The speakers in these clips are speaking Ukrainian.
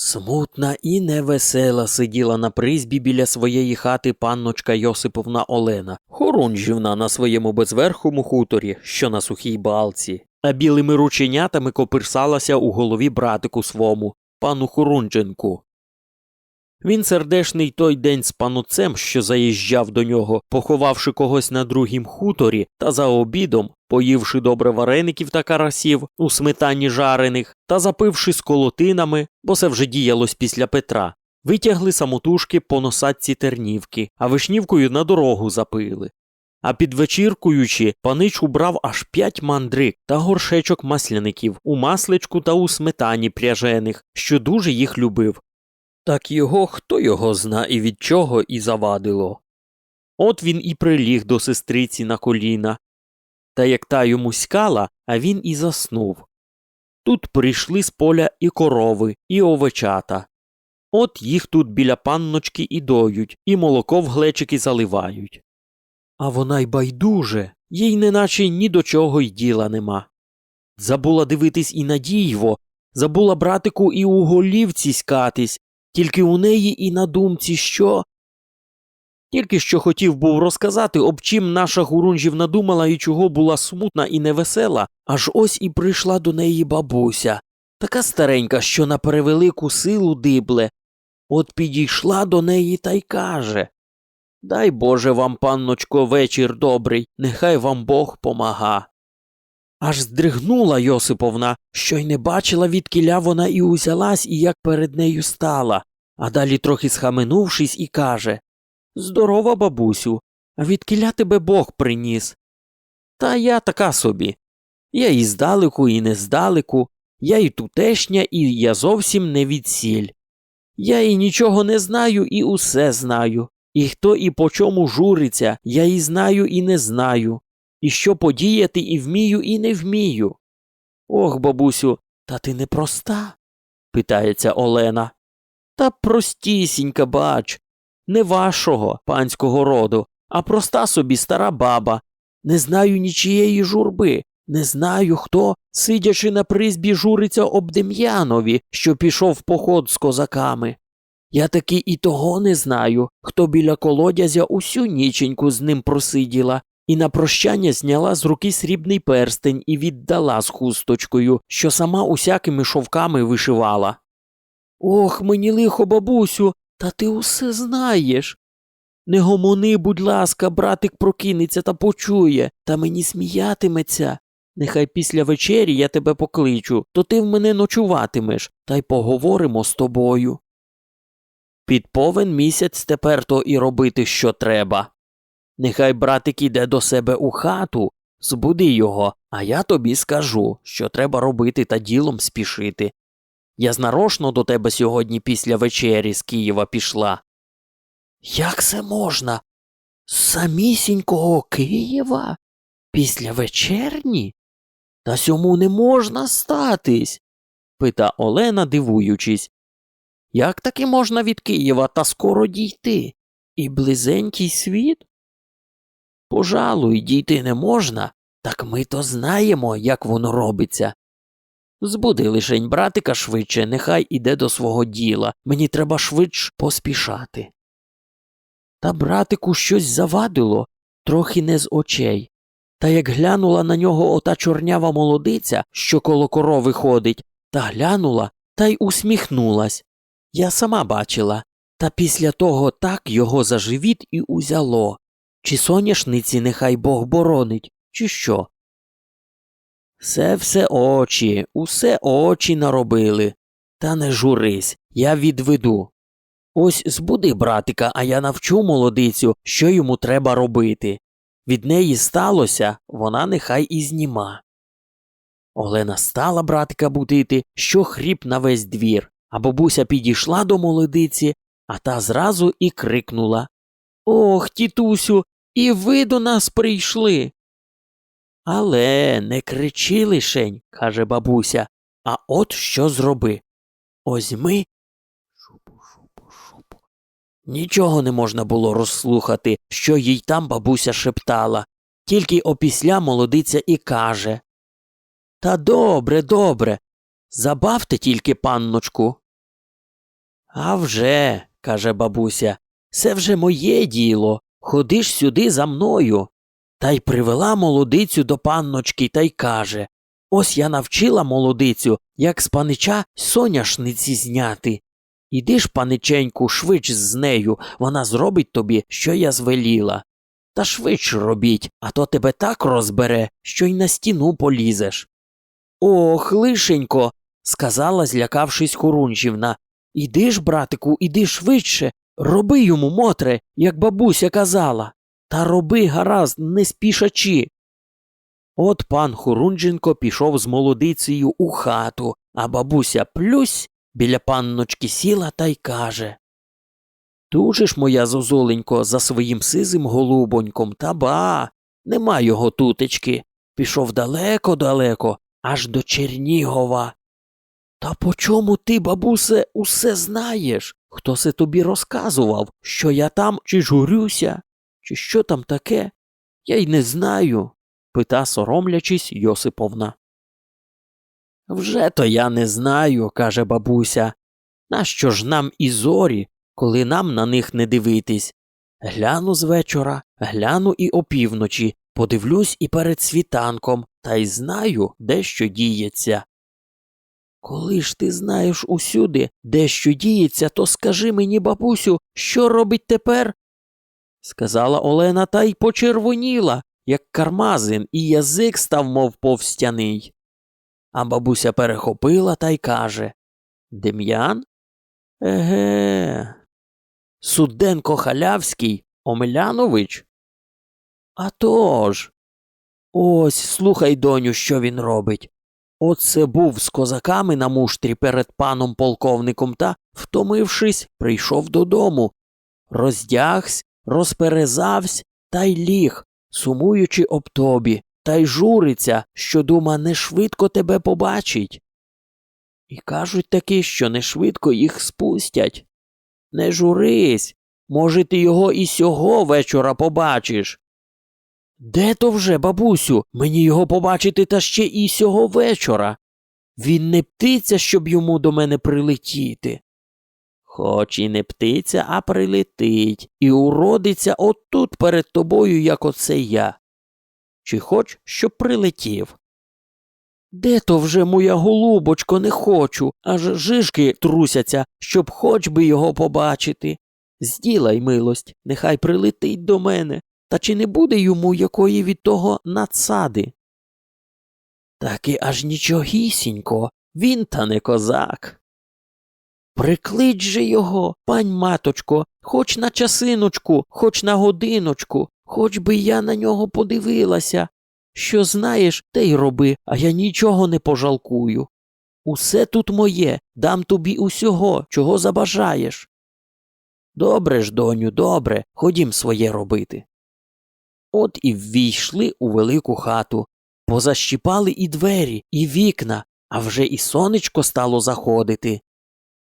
Смутна і невесела сиділа на призбі біля своєї хати панночка Йосиповна Олена, хорунжівна на своєму безверхому хуторі, що на сухій балці, а білими рученятами копирсалася у голові братику свому, пану Хорунженку. Він сердешний той день з пануцем, що заїжджав до нього, поховавши когось на другім хуторі, та за обідом, поївши добре вареників та карасів у сметані жарених, та запивши з колотинами, бо це вже діялось після Петра, витягли самотужки по носатці тернівки, а вишнівкою на дорогу запили. А підвечіркуючи, панич убрав аж п'ять мандрик та горшечок масляників у масличку та у сметані пряжених, що дуже їх любив. Так його хто його зна і від чого і завадило. От він і приліг до сестриці на коліна. Та як та йому скала, а він і заснув. Тут прийшли з поля і корови, і овечата. От їх тут біля панночки і доють, і молоко в глечики заливають. А вона й байдуже, їй неначе ні до чого й діла нема. Забула дивитись і на дійво, забула братику і у голівці скатись, тільки у неї і на думці що. Тільки що хотів був розказати, об чим наша Гурунжів надумала і чого була смутна і невесела, аж ось і прийшла до неї бабуся, така старенька, що на перевелику силу дибле. От підійшла до неї та й каже Дай Боже вам, панночко, вечір добрий, нехай вам Бог помага. Аж здригнула Йосиповна, що й не бачила, відкіля вона і узялась, і як перед нею стала, а далі трохи схаменувшись, і каже Здорова, бабусю, відкіля тебе Бог приніс. Та я така собі. Я і здалеку, і не здалеку, я і тутешня, і я зовсім не відсіль. Я і нічого не знаю, і усе знаю. І хто і по чому журиться, я і знаю, і не знаю, і що подіяти і вмію, і не вмію. Ох, бабусю, та ти не проста? питається Олена. Та простісінька, бач, не вашого панського роду, а проста собі стара баба. Не знаю нічієї журби, не знаю, хто, сидячи на призбі, журиться об Дем'янові, що пішов в поход з козаками. Я таки і того не знаю, хто біля колодязя усю ніченьку з ним просиділа, і на прощання зняла з руки срібний перстень і віддала з хусточкою, що сама усякими шовками вишивала. Ох, мені лихо, бабусю, та ти усе знаєш. Не гомони, будь ласка, братик прокинеться та почує, та мені сміятиметься. Нехай після вечері я тебе покличу, то ти в мене ночуватимеш, та й поговоримо з тобою. Під повен місяць тепер то і робити, що треба. Нехай братик іде до себе у хату, збуди його, а я тобі скажу, що треба робити та ділом спішити. Я знарочно до тебе сьогодні після вечері з Києва пішла. Як це можна? Самісінького Києва? Після вечерні? Та сьому не можна статись, пита Олена, дивуючись. Як таки можна від Києва та скоро дійти? І близенький світ? Пожалуй, дійти не можна, так ми то знаємо, як воно робиться. Збуди лишень братика швидше, нехай іде до свого діла, мені треба швидш поспішати. Та братику щось завадило, трохи не з очей. Та як глянула на нього ота чорнява молодиця, що коло корови ходить, та глянула та й усміхнулась. Я сама бачила, та після того так його за живіт і узяло. Чи соняшниці нехай Бог боронить, чи що? Все все очі, усе очі наробили. Та не журись, я відведу. Ось збуди братика, а я навчу молодицю, що йому треба робити. Від неї сталося, вона нехай і зніма. Олена стала братика будити, що хріп на весь двір, а бабуся підійшла до молодиці, а та зразу і крикнула Ох, тітусю, і ви до нас прийшли. Але не кричи лишень, каже бабуся, а от що зроби. Озьми. Шупу, шупу. Нічого не можна було розслухати, що їй там бабуся шептала, тільки опісля молодиця і каже Та добре, добре. Забавте тільки панночку. А вже, каже бабуся, це вже моє діло. Ходиш сюди за мною. Та й привела молодицю до панночки та й каже Ось я навчила молодицю, як з панича соняшниці зняти. Іди ж, паниченьку, швидш з нею, вона зробить тобі, що я звеліла. Та швидш робіть, а то тебе так розбере, що й на стіну полізеш. Ох, лишенько, сказала, злякавшись Хорунжівна. Іди ж, братику, іди швидше, роби йому, мотре, як бабуся казала. Та роби гаразд, не спішачи. От пан Хорунженко пішов з молодицею у хату, а бабуся плюсь біля панночки сіла та й каже Тужиш, моя зозоленько, за своїм сизим голубоньком, та ба, нема його тутечки. Пішов далеко-далеко, аж до Чернігова. Та по чому ти, бабусе, усе знаєш? Хто се тобі розказував, що я там чи журюся, чи що там таке? Я й не знаю, пита соромлячись Йосиповна. Вже то я не знаю, каже бабуся. Нащо ж нам і зорі, коли нам на них не дивитись? Гляну з вечора, гляну і опівночі, подивлюсь і перед світанком, та й знаю, де що діється. Коли ж ти знаєш усюди, де що діється, то скажи мені, бабусю, що робить тепер? Сказала Олена та й почервоніла, як кармазин, і язик став, мов повстяний. А бабуся перехопила та й каже Дем'ян? Еге. Суденко Халявський Омелянович? «А тож. Ось слухай, доню, що він робить. Оце був з козаками на муштрі перед паном полковником та, втомившись, прийшов додому, роздягсь, розперезавсь та й ліг, сумуючи об тобі, та й журиться, що дума не швидко тебе побачить. І кажуть таки, що не швидко їх спустять. Не журись, може, ти його і сього вечора побачиш. Де то вже, бабусю, мені його побачити та ще і сього вечора. Він не птиця, щоб йому до мене прилетіти. Хоч і не птиця, а прилетить, і уродиться отут перед тобою, як оце я. Чи хоч, щоб прилетів? Де то вже моя голубочко, не хочу, аж жишки трусяться, щоб хоч би його побачити. Зділай милость, нехай прилетить до мене, та чи не буде йому якої від того надсади? Таки аж нічогісінько, він та не козак. Приклич же його, пань маточко, хоч на часиночку, хоч на годиночку, хоч би я на нього подивилася. Що знаєш, те й роби, а я нічого не пожалкую. Усе тут моє, дам тобі усього, чого забажаєш. Добре ж, доню, добре, ходім своє робити. От і ввійшли у велику хату, позащіпали і двері, і вікна, а вже і сонечко стало заходити.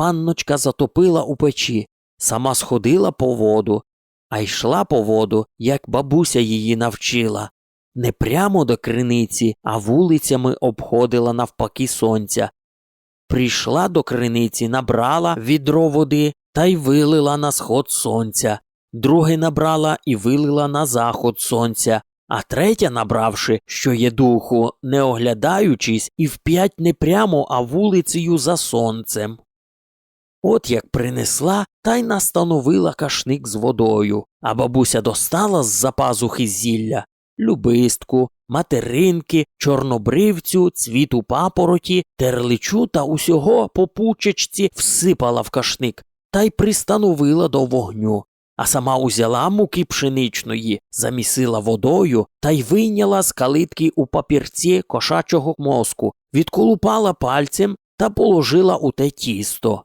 Панночка затопила у печі, сама сходила по воду, а йшла по воду, як бабуся її навчила. Не прямо до криниці, а вулицями обходила навпаки сонця. Прийшла до криниці, набрала відро води та й вилила на сход сонця, друге набрала і вилила на заход сонця, а третя, набравши, що є духу, не оглядаючись, і вп'ять не прямо, а вулицею за сонцем. От як принесла, та й настановила кашник з водою, а бабуся достала з за пазухи зілля любистку, материнки, чорнобривцю, цвіту папороті, терличу та усього по пучечці всипала в кашник та й пристановила до вогню, а сама узяла муки пшеничної, замісила водою та й вийняла з калитки у папірці кошачого мозку, відколупала пальцем та положила у те тісто.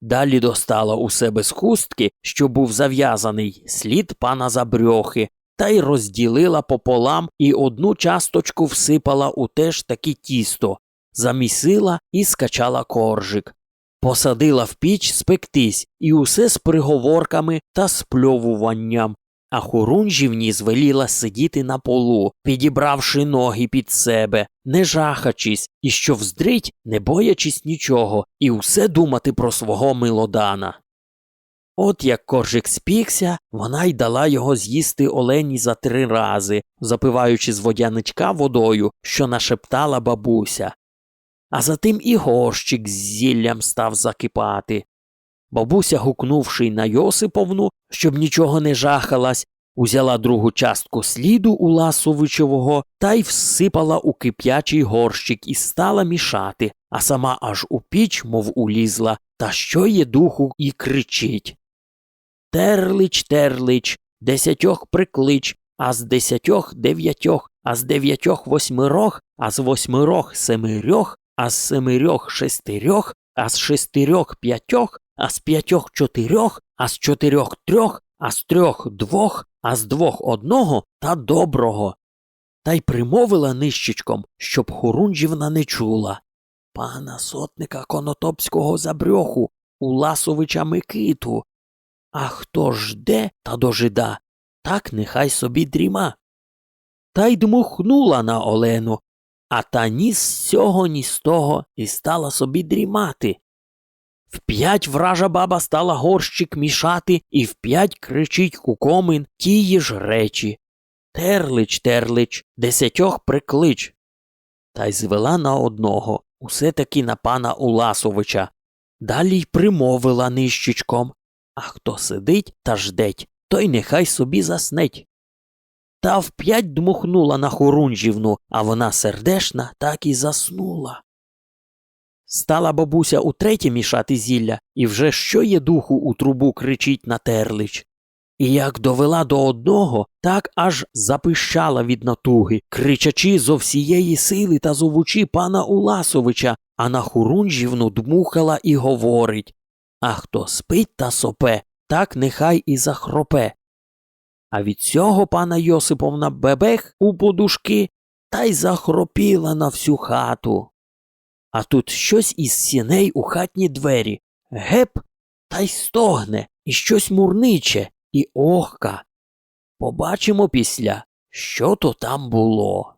Далі достала у себе з хустки, що був зав'язаний, слід пана забрьохи, та й розділила пополам і одну часточку всипала у теж таке тісто, замісила і скачала коржик. Посадила в піч спектись і усе з приговорками та спльовуванням, а хорунжівні звеліла сидіти на полу, підібравши ноги під себе, не жахачись, і що вздрить, не боячись нічого, і усе думати про свого милодана. От як коржик спікся, вона й дала його з'їсти Олені за три рази, запиваючи з водяничка водою, що нашептала бабуся. А затим і горщик з зіллям став закипати. Бабуся, гукнувши на Йосиповну, щоб нічого не жахалась, узяла другу частку сліду у Ласовичового та й всипала у кип'ячий горщик і стала мішати, а сама аж у піч, мов улізла, та що є духу, і кричить. Терлич, терлич, десятьох приклич, а з десятьох дев'ятьох, а з дев'ятьох восьмирох, а з восьмирох семирьох, а з семирьох шестирьох, а з шестирьох п'ятьох, а з п'ятьох чотирьох, а з чотирьох трьох, а з трьох двох, а з двох одного та доброго. Та й примовила нищечком, щоб Хорунжівна не чула. Пана сотника Конотопського забрьоху, у Ласовича Микиту. А хто жде та дожида, так нехай собі дріма. Та й дмухнула на Олену, а та ні з цього, ні з того і стала собі дрімати. Вп'ять вража баба стала горщик мішати і вп'ять кричить у комин тії ж речі. Терлич, терлич, десятьох приклич. Та й звела на одного, усе таки на пана Уласовича. Далі й примовила нищечком. А хто сидить та ждеть, той нехай собі заснеть. Та вп'ять дмухнула на хорунжівну, а вона сердешна так і заснула. Стала бабуся утретє мішати зілля, і вже що є духу у трубу кричить на терлич. І як довела до одного, так аж запищала від натуги, кричачи зо всієї сили та зовучи пана Уласовича, а на Хурунжівну дмухала і говорить А хто спить та сопе, так нехай і захропе. А від цього пана Йосиповна бебех у подушки та й захропіла на всю хату. А тут щось із сіней у хатні двері. Геп та й стогне, і щось мурниче, і охка. Побачимо після, що то там було.